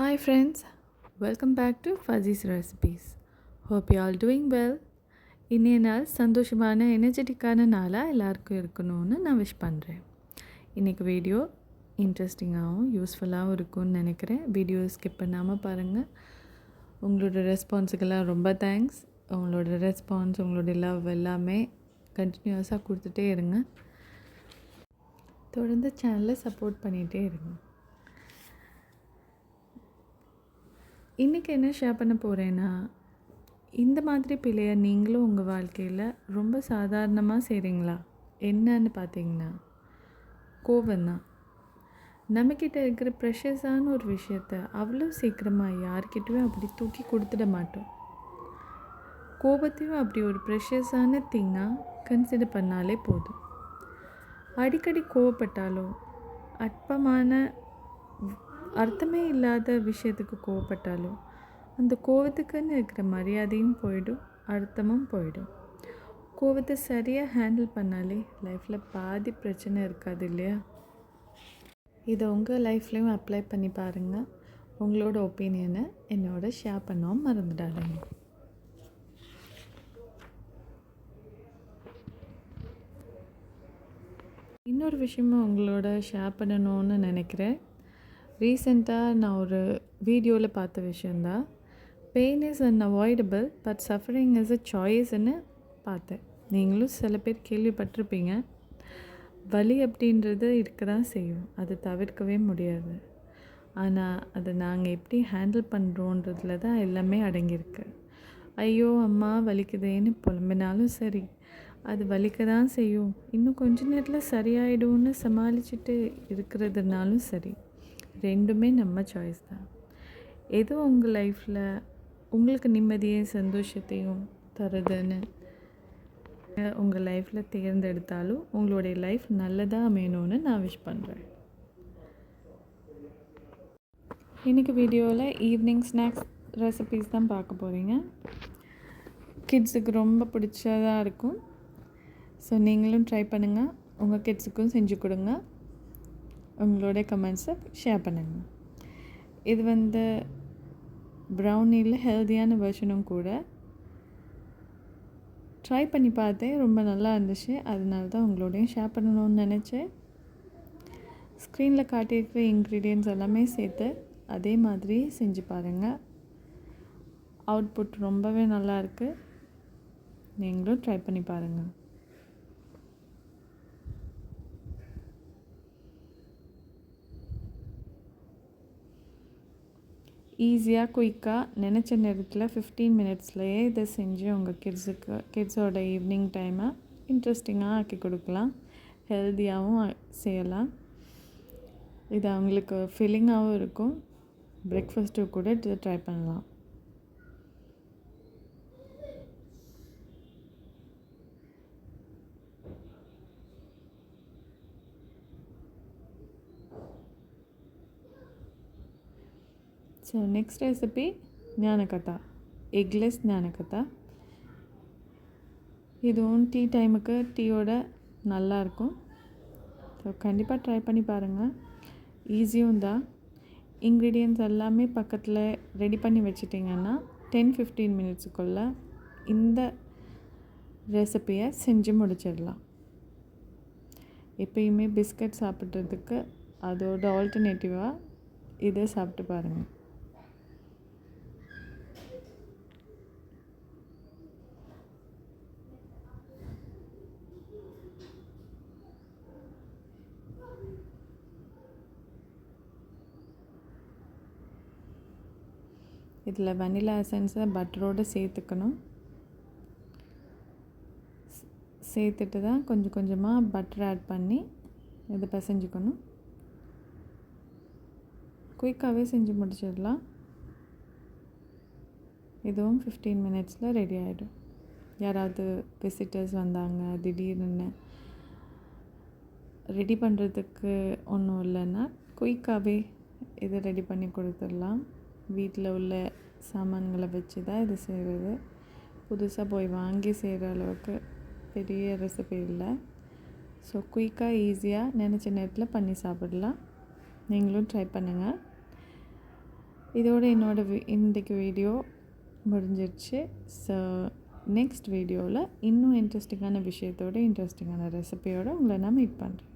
Hi friends welcome back to Fuzzy's recipes hope you all doing well இன்றைய நாள் சந்தோஷமான எனர்ஜெட்டிக்கான நாளாக எல்லாருக்கும் இருக்கணும்னு நான் விஷ் பண்ணுறேன் இன்றைக்கி வீடியோ இன்ட்ரெஸ்டிங்காகவும் யூஸ்ஃபுல்லாகவும் இருக்கும்னு நினைக்கிறேன். வீடியோ ஸ்கிப் பண்ணாமல் பாருங்கள் உங்களோட ரெஸ்பான்ஸுக்கெல்லாம் ரொம்ப தேங்க்ஸ் உங்களோட ரெஸ்பான்ஸ் உங்களோட லவ் எல்லாமே கண்டினியூஸாக கொடுத்துட்டே இருங்க. தொடர்ந்து சேனலை சப்போர்ட் பண்ணிகிட்டே இருங்க. இன்றைக்கி என்ன ஷேர் பண்ண போகிறேன்னா இந்த மாதிரி பிள்ளையை நீங்களும் உங்கள் வாழ்க்கையில் ரொம்ப சாதாரணமாக செய்கிறீங்களா என்னன்னு பார்த்தீங்கன்னா கோபம்தான் நம்மக்கிட்ட இருக்கிற ப்ரெஷஸான ஒரு விஷயத்த அவ்வளோ சீக்கிரமாக யார்கிட்டையும் அப்படி தூக்கி கொடுத்துட மாட்டோம். கோபத்தையும் அப்படி ஒரு ப்ரெஷஸான திங்காக கன்சிடர் பண்ணாலே போதும். அடிக்கடி கோவப்பட்டாலும் அற்பமான அர்த்தமே இல்லாத விஷயத்துக்கு கோவப்பட்டாலும் அந்த கோவத்துக்குன்னு இருக்கிற மரியாதையும் போயிடும் அர்த்தமும் போயிடும். கோவத்தை சரியாக ஹேண்டில் பண்ணாலே லைஃப்பில் பாதி பிரச்சனை இருக்காது இல்லையா? இதை உங்கள் லைஃப்லேயும் அப்ளை பண்ணி பாருங்கள் உங்களோட ஒப்பீனியனை என்னோட ஷேர் பண்ணவும் மறந்துடாதீங்க. இன்னொரு விஷயமும் உங்களோட ஷேர் பண்ணணும்னு நினைக்கிறேன். ரீசெண்டாக நான் ஒரு வீடியோவில் பார்த்த விஷயந்தான் pain is unavoidable but suffering is a சாய்ஸ்ன்னு பார்த்தேன். நீங்களும் சில பேர் கேள்விப்பட்டிருப்பீங்க. வலி அப்படின்றது இருக்க தான் செய்யும். அது தவிர்க்கவே முடியாது. ஆனால் அதை நாங்கள் எப்படி ஹேண்டில் பண்ணுறோன்றதுல தான் எல்லாமே அடங்கியிருக்கு. ஐயோ அம்மா வலிக்குதேன்னு புலம்பினாலும் சரி அது வலிக்க தான் செய்யும். இன்னும் கொஞ்ச நேரத்தில் சரியாயிடும்னு சமாளிச்சுட்டு இருக்கிறதுனாலும் சரி. ரெண்டுமே நம்ம சாய்ஸ் தான். எது உங்கள் லைஃப்பில் உங்களுக்கு நிம்மதியும் சந்தோஷத்தையும் தருதுன்னு உங்கள் லைஃப்பில் தேர்ந்தெடுத்தாலும் உங்களுடைய லைஃப் நல்லதாக அமையணும்னு நான் விஷ் பண்ணுறேன் இன்றைக்கி வீடியோவில் ஈவினிங் ஸ்நாக்ஸ் ரெசிபீஸ் தான் பார்க்க போகிறீங்க கிட்ஸுக்கு ரொம்ப பிடிச்சதாக இருக்கும். ஸோ நீங்களும் ட்ரை பண்ணுங்கள் உங்கள் கிட்ஸுக்கும் செஞ்சு கொடுங்க. உங்களுடைய கமெண்ட்ஸை ஷேர் பண்ணுங்கள் இது வந்து ப்ரௌனியில் ஹெல்த்தியான வெர்ஷனும் கூட. ட்ரை பண்ணி பார்த்தேன். ரொம்ப நல்லா இருந்துச்சு. அதனால தான் உங்களோடையும் ஷேர் பண்ணணும்னு நினச்சேன். ஸ்க்ரீனில் காட்டியிருக்கிற இன்க்ரீடியன்ட்ஸ் எல்லாமே சேர்த்து அதே மாதிரி செஞ்சு பாருங்கள் அவுட்புட் ரொம்பவே நல்லாயிருக்கு நீங்களும் ட்ரை பண்ணி பாருங்கள் ஈஸியாக குயிக்காக நினச்ச நேரத்தில் ஃபிஃப்டீன் மினிட்ஸ்லையே இதை செஞ்சு உங்கள் கிட்ஸுக்கு கிட்ஸோட ஈவினிங் டைமை இன்ட்ரெஸ்டிங்காக ஆக்கி கொடுக்கலாம். ஹெல்த்தியாகவும் செய்யலாம். இது அவங்களுக்கு ஃபில்லிங்காகவும் இருக்கும். பிரேக்ஃபாஸ்ட்டு கூட இதை ட்ரை பண்ணலாம். So next recipe nankhatai eggless nankhatai இதுவும் டீ டைமுக்கு டீயோட நல்லாயிருக்கும் ஸோ கண்டிப்பாக ட்ரை பண்ணி பாருங்கள் ஈஸியும் தான். இன்க்ரீடியன்ஸ் எல்லாமே பக்கத்தில் ரெடி பண்ணி வச்சிட்டிங்கன்னா டென் ஃபிஃப்டீன் மினிட்ஸுக்குள்ளே இந்த ரெசிப்பியை செஞ்சு முடிச்சிடலாம். எப்பயுமே பிஸ்கட் சாப்பிட்றதுக்கு அதோட ஆல்டர்னேட்டிவாக இதை சாப்பிட்டு பாருங்கள் இதில் வெனிலா எசன்ஸை பட்டரோடு சேர்த்துக்கணும். சேர்த்துட்டு தான் கொஞ்சம் கொஞ்சமாக பட்டர் ஆட் பண்ணி இது பிசைஞ்சுக்கணும். குயிக்காகவே செஞ்சு முடிச்சிடலாம். இதுவும் ஃபிஃப்டீன் மினிட்ஸில் ரெடி ஆகிடும் யாராவது விசிட்டர்ஸ் வந்தாங்க திடீர்னு. ரெடி பண்ணுறதுக்கு ஒன்றும் இல்லைன்னா குயிக்காகவே இதை ரெடி பண்ணி கொடுத்துடலாம். வீட்டில் உள்ள சாமான்களை வச்சு தான் இது செய்கிறது. புதுசாக போய் வாங்கி செய்கிற அளவுக்கு பெரிய ரெசிபி இல்லை. ஸோ குயிக்காக ஈஸியாக நினச்ச நேரத்தில் பண்ணி சாப்பிடலாம். நீங்களும் ட்ரை பண்ணுங்கள் இதோட என்னோட வி இன்றைக்கு வீடியோ முடிஞ்சிருச்சு. ஸோ நெக்ஸ்ட் வீடியோவில் இன்னும் இன்ட்ரெஸ்டிங்கான விஷயத்தோட இன்ட்ரெஸ்டிங்கான ரெசிபியோடு உங்களை நான் மீட் பண்ணுறேன்